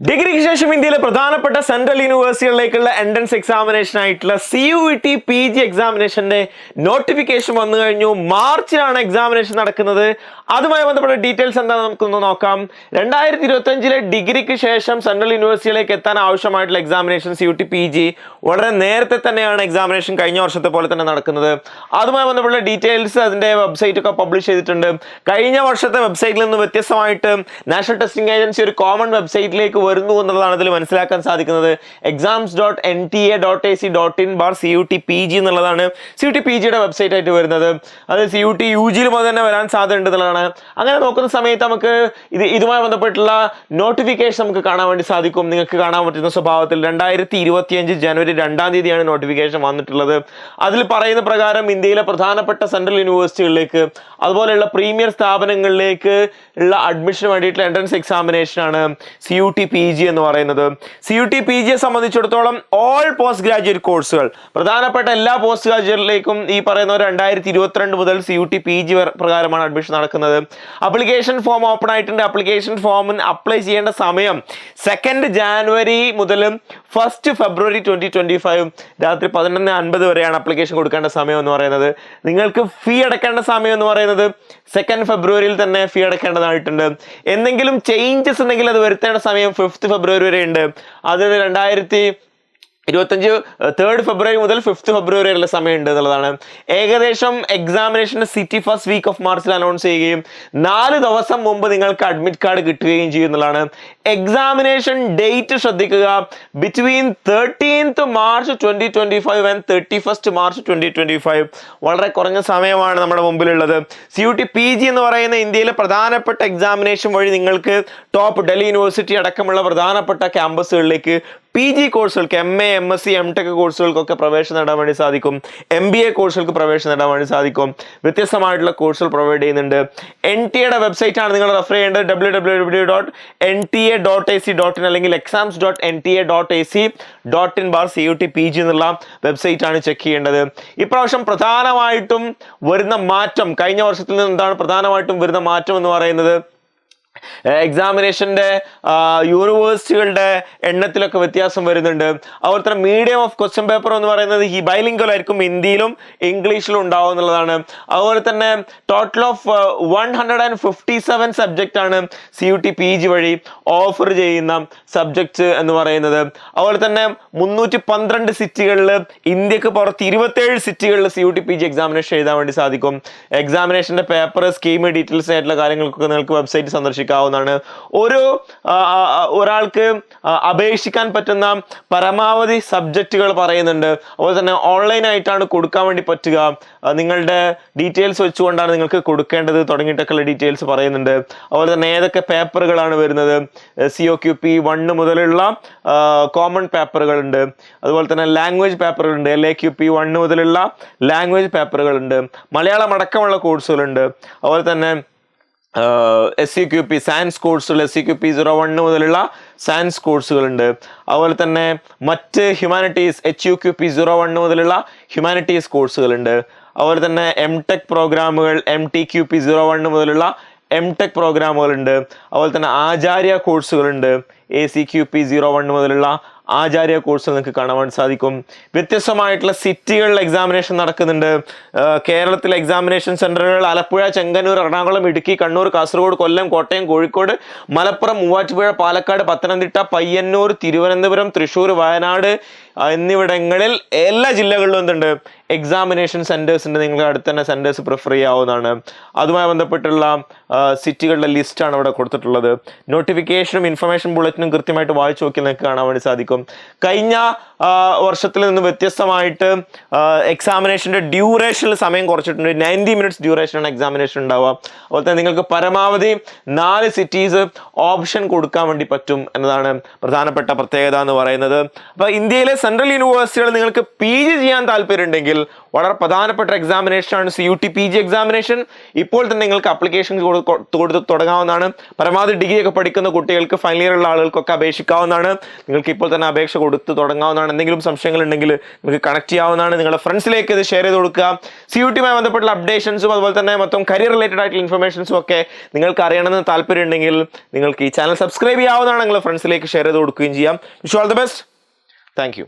ഡിഗ്രിക്ക് ശേഷം ഇന്ത്യയിലെ പ്രധാനപ്പെട്ട സെൻട്രൽ യൂണിവേഴ്സിറ്റികളിലേക്കുള്ള എൻട്രൻസ് എക്സാമിനേഷൻ ആയിട്ടുള്ള C U T P G എക്സാമിനേഷന്റെ notification വന്നു കഴിഞ്ഞു. മാർച്ചിലാണ് എക്സാമിനേഷൻ നടക്കുന്നത്. അതുമായി ബന്ധപ്പെട്ട ഡീറ്റെയിൽസ് എന്താ നമുക്കൊന്ന് നോക്കാം. രണ്ടായിരത്തി ഇരുപത്തി അഞ്ചിലെ ഡിഗ്രിക്ക് ശേഷം സെൻട്രൽ യൂണിവേഴ്സിറ്റികളിലേക്ക് എത്താൻ ആവശ്യമായിട്ടുള്ള examination C U T P G വളരെ നേരത്തെ തന്നെയാണ് എക്സാമിനേഷൻ കഴിഞ്ഞ വർഷത്തെ പോലെ തന്നെ നടക്കുന്നത്. അതുമായി ബന്ധപ്പെട്ട ഡീറ്റെയിൽസ് അതിന്റെ വെബ്സൈറ്റ് ഒക്കെ പബ്ലിഷ് ചെയ്തിട്ടുണ്ട്. കഴിഞ്ഞ വർഷത്തെ വെബ്സൈറ്റിൽ നിന്ന് വ്യത്യസ്തമായിട്ട് നാഷണൽ ടെസ്റ്റിംഗ് ഏജൻസി ഒരു കോമൺ വെബ്സൈറ്റിലേക്ക് വരുന്നു എന്നുള്ളതാണ് ഇതിൽ മനസ്സിലാക്കാൻ സാധിക്കുന്നത്. Exams dot N T A dot A C dot in bar C U T P G എന്നുള്ളതാണ്. സി യു ടി പി ജിയുടെ വെബ്സൈറ്റ് ആയിട്ട് വരുന്നത്. അത് സി യു ടി യു ജിയിൽ മുതൽ തന്നെ വരാൻ സാധ്യതയുണ്ട് എന്നുള്ളതാണ്. അങ്ങനെ നോക്കുന്ന സമയത്ത് നമുക്ക് ഇത് ഇതുമായി ബന്ധപ്പെട്ടുള്ള നോട്ടിഫിക്കേഷൻ നമുക്ക് കാണാൻ വേണ്ടി സാധിക്കും. നിങ്ങൾക്ക് കാണാൻ പറ്റുന്ന സ്വഭാവത്തിൽ രണ്ടായിരത്തി ഇരുപത്തിയഞ്ച് ജനുവരി രണ്ടാം തീയതിയാണ് നോട്ടിഫിക്കേഷൻ വന്നിട്ടുള്ളത്. അതിൽ പറയുന്ന പ്രകാരം ഇന്ത്യയിലെ പ്രധാനപ്പെട്ട സെൻട്രൽ യൂണിവേഴ്സിറ്റികളിലേക്ക് അതുപോലെയുള്ള പ്രീമിയർ സ്ഥാപനങ്ങളിലേക്ക് ഉള്ള അഡ്മിഷന് വേണ്ടിയിട്ടുള്ള എൻട്രൻസ് എക്സാമിനേഷൻ ആണ് സി യു ടി ജി എന്ന് പറയുന്നത്. സി യു ടി പി ജിയെ സംബന്ധിച്ചിടത്തോളം ഓൾ പോസ്റ്റ് ഗ്രാജുവേറ്റ് കോഴ്സുകൾ പ്രധാനപ്പെട്ട എല്ലാ പോസ്റ്റ് ഗ്രാജുവേറ്റിലേക്കും ഈ പറയുന്ന രണ്ടായിരത്തി ഇരുപത്തിരണ്ട് മുതൽ C U T P G പ്രകാരമാണ് അഡ്മിഷൻ നടക്കുന്നത്. അപ്ലിക്കേഷൻ ഫോം ഓപ്പൺ ആയിട്ടുണ്ട്. അപ്ലിക്കേഷൻ ഫോമിന് അപ്ലൈ ചെയ്യേണ്ട സമയം സെക്കൻഡ് ജാനുവരി മുതൽ first February twenty twenty five രാത്രി പതിനൊന്ന് അൻപത് വരെയാണ് അപ്ലിക്കേഷൻ കൊടുക്കേണ്ട സമയം എന്ന് പറയുന്നത്. നിങ്ങൾക്ക് ഫീ അടക്കേണ്ട സമയം എന്ന് പറയുന്നത് സെക്കൻഡ് ഫെബ്രുവരിയിൽ തന്നെ ഫീ അടക്കേണ്ടതായിട്ടുണ്ട്. എന്തെങ്കിലും ചേഞ്ചസ് ഉണ്ടെങ്കിൽ അത് വരുത്തേണ്ട സമയം ഫിഫ്ത്ത് ഫെബ്രുവരി വരെ ഉണ്ട്. അത് രണ്ടായിരത്തി ഇരുപത്തഞ്ച് തേർഡ് ഫെബ്രുവരി മുതൽ ഫിഫ്ത്ത് ഫെബ്രുവരി വരെയുള്ള സമയമുണ്ട് എന്നുള്ളതാണ്. ഏകദേശം examination city first week of മാർച്ചിൽ അനൗൺസ് ചെയ്യുകയും നാല് ദിവസം മുമ്പ് നിങ്ങൾക്ക് അഡ്മിറ്റ് കാർഡ് കിട്ടുകയും ചെയ്യും എന്നുള്ളതാണ്. എക്സാമിനേഷൻ ഡേറ്റ് ശ്രദ്ധിക്കുക. Between thirteenth March twenty twenty five and thirty first March twenty twenty five വളരെ കുറഞ്ഞ സമയമാണ് നമ്മുടെ മുമ്പിലുള്ളത്. C U T P G എന്ന് പറയുന്ന ഇന്ത്യയിലെ പ്രധാനപ്പെട്ട എക്സാമിനേഷൻ വഴി നിങ്ങൾക്ക് ടോപ്പ് ഡൽഹി യൂണിവേഴ്സിറ്റി അടക്കമുള്ള പ്രധാനപ്പെട്ട ക്യാമ്പസുകളിലേക്ക് പി ജി കോഴ്സുകൾക്ക് M A M S C M tech കോഴ്സുകൾക്കൊക്കെ പ്രവേശനം നേടാൻ വേണ്ടി സാധിക്കും. എം ബി എ കോഴ്സുകൾക്ക് പ്രവേശനം നേടാൻ വേണ്ടി സാധിക്കും. വ്യത്യസ്തമായിട്ടുള്ള കോഴ്സുകൾ പ്രൊവൈഡ് ചെയ്യുന്നുണ്ട്. എൻ ടി എയുടെ വെബ്സൈറ്റ് ആണ് നിങ്ങൾ റെഫർ ചെയ്യേണ്ടത്. W W W dot N T A dot A C dot in അല്ലെങ്കിൽ exams dot N T A dot A C dot in bar C U T P G എന്നുള്ള website ആണ് check ചെയ്യേണ്ടത്. ഇപ്രാവശ്യം പ്രധാനമായിട്ടും വരുന്ന മാറ്റം കഴിഞ്ഞ വർഷത്തിൽ നിന്ന് എന്താണ് പ്രധാനമായിട്ടും വരുന്ന മാറ്റം എന്ന് പറയുന്നത്? എക്സാമിനേഷന്റെ യൂണിവേഴ്സിറ്റികളുടെ എണ്ണത്തിലൊക്കെ വ്യത്യാസം വരുന്നുണ്ട്. അതുപോലെ തന്നെ മീഡിയം ഓഫ് ക്വസ്റ്റ്യൻ പേപ്പർ എന്ന് പറയുന്നത് ഈ ബൈലിംഗ്വൽ ആയിരിക്കും ഹിന്ദിയിലും ഇംഗ്ലീഷിലും ഉണ്ടാവും എന്നുള്ളതാണ്. അതുപോലെ തന്നെ total of one hundred and fifty seven subject ആണ് C U T P G വഴി ഓഫർ ചെയ്യുന്ന സബ്ജക്ട്സ് എന്ന് പറയുന്നത്. അതുപോലെ തന്നെ മുന്നൂറ്റി പന്ത്രണ്ട് സിറ്റികളിൽ ഇന്ത്യയ്ക്ക് പുറത്ത് ഇരുപത്തേഴ് സിറ്റികളിൽ C U T P G examination എഴുതാൻ വേണ്ടി സാധിക്കും. എക്സാമിനേഷന്റെ പേപ്പർ സ്കീം ഡീറ്റെയിൽസ് ആയിട്ടുള്ള കാര്യങ്ങൾക്കൊക്കെ നിങ്ങൾക്ക് വെബ്സൈറ്റ് സന്ദർശിക്കാവുന്നതാണ് ആ, ആ, ഒരാൾക്ക് അപേക്ഷിക്കാൻ പറ്റുന്ന പരമാവധി സബ്ജക്റ്റുകൾ പറയുന്നുണ്ട്. അതുപോലെ തന്നെ ഓൺലൈൻ ആയിട്ടാണ് കൊടുക്കാൻ വേണ്ടി പറ്റുക. നിങ്ങളുടെ ഡീറ്റെയിൽസ് വെച്ചുകൊണ്ടാണ് നിങ്ങൾക്ക് കൊടുക്കേണ്ടത് തുടങ്ങിയിട്ടൊക്കെയുള്ള ഡീറ്റെയിൽസ് പറയുന്നുണ്ട്. അതുപോലെ തന്നെ ഏതൊക്കെ പേപ്പറുകളാണ് വരുന്നത്? C O Q P one മുതലുള്ള കോമൺ പേപ്പറുകളുണ്ട് അതുപോലെ തന്നെ language പേപ്പറുകളുണ്ട് L A Q P one മുതലുള്ള ലാംഗ്വേജ് പേപ്പറുകളുണ്ട് മലയാളം അടക്കമുള്ള കോഴ്സുകളുണ്ട് അതുപോലെ തന്നെ S C Q P science കോഴ്സുകൾ S C Q P zero one മുതലുള്ള സയൻസ് കോഴ്സുകളുണ്ട് അതുപോലെ തന്നെ മറ്റ് humanities H U Q P zero one മുതലുള്ള ഹ്യൂമാനിറ്റീസ് കോഴ്സുകളുണ്ട് അതുപോലെ തന്നെ എം ടെക് പ്രോഗ്രാമുകൾ M T Q P zero one മുതലുള്ള എം ടെക് പ്രോഗ്രാമുകളുണ്ട് അതുപോലെ തന്നെ ആചാര്യ കോഴ്സുകളുണ്ട് A C Q P zero one മുതലുള്ള ആചാര്യ കോഴ്സുകൾ നിങ്ങൾക്ക് കാണുവാൻ സാധിക്കും. വ്യത്യസ്തമായിട്ടുള്ള സിറ്റികളിൽ എക്സാമിനേഷൻ നടക്കുന്നുണ്ട്. കേരളത്തിലെ എക്സാമിനേഷൻ സെന്ററുകൾ ആലപ്പുഴ ചെങ്ങന്നൂർ എറണാകുളം ഇടുക്കി കണ്ണൂർ കാസർഗോഡ് കൊല്ലം കോട്ടയം കോഴിക്കോട് മലപ്പുറം മൂവാറ്റുപുഴ പാലക്കാട് പത്തനംതിട്ട പയ്യന്നൂർ തിരുവനന്തപുരം തൃശ്ശൂർ വയനാട് എന്നിവിടങ്ങളിൽ എല്ലാ ജില്ലകളിലും എന്തുണ്ട്? എക്സാമിനേഷൻ ഉണ്ട്. നിങ്ങൾക്ക് അടുത്ത് തന്നെ സെന്റേഴ്സ് പ്രിഫർ ചെയ്യാവുന്നതാണ്. അതുമായി ബന്ധപ്പെട്ടുള്ള സിറ്റികളുടെ ലിസ്റ്റാണ് ഇവിടെ കൊടുത്തിട്ടുള്ളത്. നോട്ടിഫിക്കേഷനും ഇൻഫർമേഷൻ ബുള്ളറ്റിനും കൃത്യമായിട്ട് വായിച്ചു നോക്കി നിങ്ങൾക്ക് കാണാൻ വേണ്ടി സാധിക്കും. കഴിഞ്ഞ വർഷത്തിൽ നിന്ന് വ്യത്യസ്തമായിട്ട് എക്സാമിനേഷന്റെ ഡ്യൂറേഷനിൽ സമയം കുറച്ചിട്ടുണ്ട്. നയന്റി മിനിറ്റ്സ് ഡ്യൂറേഷനാണ് എക്സാമിനേഷൻ ഉണ്ടാവുക. അതുപോലെ തന്നെ നിങ്ങൾക്ക് പരമാവധി നാല് സിറ്റീസ് ഓപ്ഷൻ കൊടുക്കാൻ വേണ്ടി പറ്റും എന്നതാണ് പ്രധാനപ്പെട്ട പ്രത്യേകത എന്ന് പറയുന്നത്. അപ്പോൾ ഇന്ത്യയിലെ സെൻട്രൽ യൂണിവേഴ്സിറ്റികൾ നിങ്ങൾക്ക് പി ജി ചെയ്യാൻ താല്പര്യമുണ്ടെങ്കിൽ വളരെ പ്രധാനപ്പെട്ട എക്സാമിനേഷൻ ആണ് C U T P G examination ഇപ്പോൾ തന്നെ നിങ്ങൾക്ക് അപ്ലിക്കേഷൻ കൊടുത്ത് തുടങ്ങാവുന്നതാണ്. പരമാവധി ഡിഗ്രി ഒക്കെ പഠിക്കുന്ന കുട്ടികൾക്ക് ഫൈനൽ ഇയർ ഉള്ള ആളുകൾക്കൊക്കെ അപേക്ഷിക്കാവുന്നതാണ്. നിങ്ങൾക്ക് ഇപ്പോൾ തന്നെ അപേക്ഷ കൊടുത്ത് തുടങ്ങാവുന്നതാണ്. എന്തെങ്കിലും സംശയങ്ങൾ ഉണ്ടെങ്കിൽ നിങ്ങൾക്ക് കണക്ട് ചെയ്യാവുന്നതാണ്. നിങ്ങളുടെ ഫ്രണ്ട്സിലേക്ക് ഇത് ഷെയർ ചെയ്ത് കൊടുക്കുക. സി യു ടിയുമായി ബന്ധപ്പെട്ടുള്ള അപ്ഡേഷൻസും അതുപോലെ തന്നെ മൊത്തം കരിയർ റിലേറ്റഡ് ആയിട്ടുള്ള ഇൻഫർമേഷൻസും ഒക്കെ നിങ്ങൾക്ക് അറിയണമെന്ന് താല്പര്യം ഉണ്ടെങ്കിൽ നിങ്ങൾക്ക് ഈ ചാനൽ സബ്സ്ക്രൈബ് ചെയ്യാവുന്നതാണ്. നിങ്ങളുടെ ഫ്രണ്ട്സിലേക്ക് ഷെയർ ചെയ്ത് കൊടുക്കുകയും ചെയ്യാം. Wish all the best thank